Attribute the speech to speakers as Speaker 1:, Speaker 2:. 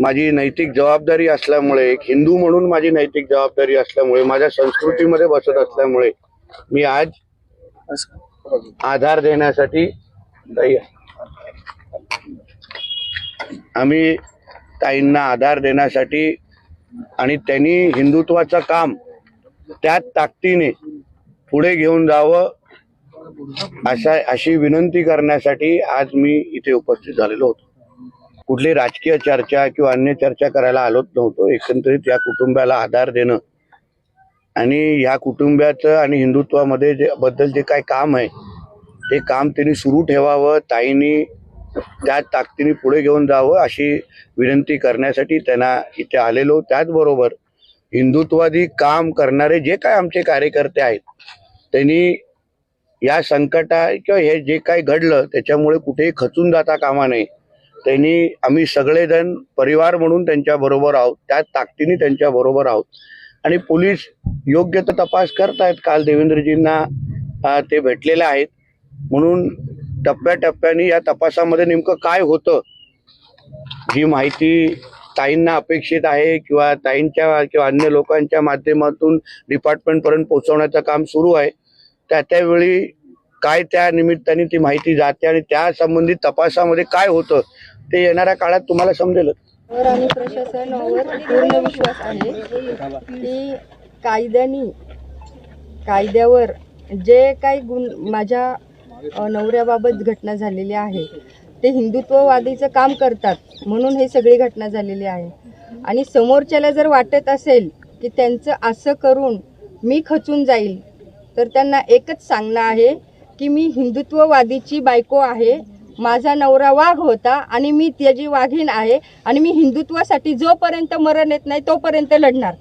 Speaker 1: माझी नैतिक जबाबदारी असल्यामुळे एक हिंदू म्हणून माझी नैतिक जबाबदारी असल्यामुळे माझ्या संस्कृतीमध्ये बसत असल्यामुळे मी आज आधार देण्यासाठी आम्ही ताईंना आधार देण्यासाठी आणि त्यांनी हिंदुत्वाचं काम त्याच ताकदीने पुढे घेऊन जावं अशा अशी विनंती करण्यासाठी आज मी इथे उपस्थित झालेलो होतो. कुठली राजकीय चर्चा किंवा अन्य चर्चा करायला आलोच नव्हतो. एकंदरीत या कुटुंबाला आधार देणं आणि ह्या कुटुंबाचं आणि हिंदुत्वामध्ये जे बद्दल जे काय काम आहे ते काम त्यांनी सुरू ठेवावं ताईंनी त्या ताकदीने पुढे घेऊन जावं अशी विनंती करण्यासाठी त्यांना इथे आलेलो. त्याचबरोबर हिंदुत्वादी काम करणारे जे काय आमचे कार्यकर्ते आहेत त्यांनी या संकटा किंवा हे जे काही घडलं त्याच्यामुळे कुठेही खचून जाता कामा नये. त्यांनी आम्ही सगळेजण परिवार म्हणून त्यांच्याबरोबर आहोत. त्या ताकदीने त्यांच्याबरोबर आहोत. आणि पोलीस योग्य तो तपास करतायत. काल देवेंद्रजींना ते भेटलेले आहेत. म्हणून टप्प्याटप्प्याने या तपासामध्ये नेमकं काय होतं ही माहिती ताईंना अपेक्षित आहे किंवा ताईंच्या किंवा अन्य लोकांच्या माध्यमातून डिपार्टमेंटपर्यंत पोहोचवण्याचं काम सुरू आहे. त्या त्यावेळी काय त्या निमित्ताने ती माहिती जाते आणि त्या संबंधित तपासामध्ये काय होतं ते येणाऱ्या काळात तुम्हाला समजेल
Speaker 2: आणि प्रशासनावर पूर्ण विश्वास आहे की कायद्यानी कायद्यावर जे काही गुण माझ्या नवऱ्याबाबत घटना झालेली आहे ते हिंदुत्ववादीचं काम करतात म्हणून हे सगळी घटना झालेली आहे. आणि समोरच्याला जर वाटत असेल की त्यांचं असं करून मी खचून जाईल तर त्यांना एकच सांगणं आहे की मी हिंदुत्ववादीची बायको आहे माझा नवरा वाघ होता आणि मी त्याची वाघीण आहे आणि मी हिंदुत्वासाठी जोपर्यंत मरण येत नाही तोपर्यंत लढणार.